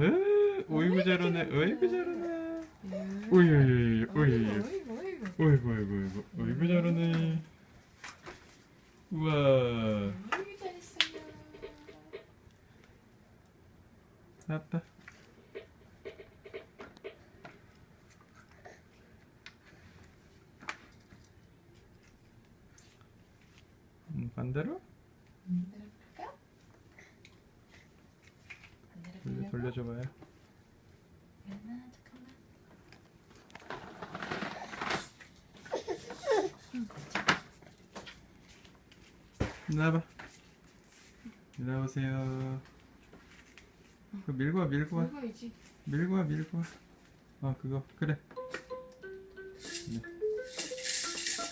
으, 어이구 잘하네. 어이구 잘하네. 음. 오이오이 오이. 어이구 어이구. 어이구 잘하네. 우와. 나왔다. 음, 반대로? 반대로 돌려. 돌려줘봐요. 잠깐만. 나와봐. 나오세요. 그 밀고 와 밀고 와 이거이지. 밀고 와 밀고 와. 어 그거 그래. 네.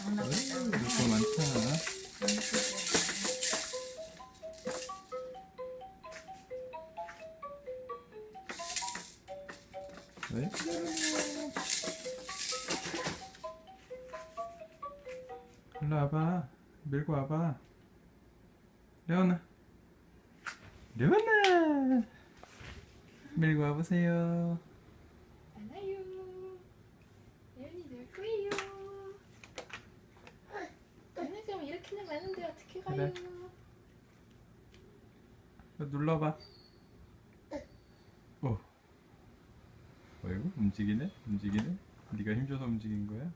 안 어이, 네? 일로 와봐. 밀고 와봐. 레오나. 레오나. 밀고 와보세요. 안아요. 예은이 놀 거예요. 예은이 그럼 이렇게는 많은데 어떻게 가요? 그래. 눌러봐. 오. 어이구 움직이네? 움직이네? 네가 힘줘서 움직인 거야?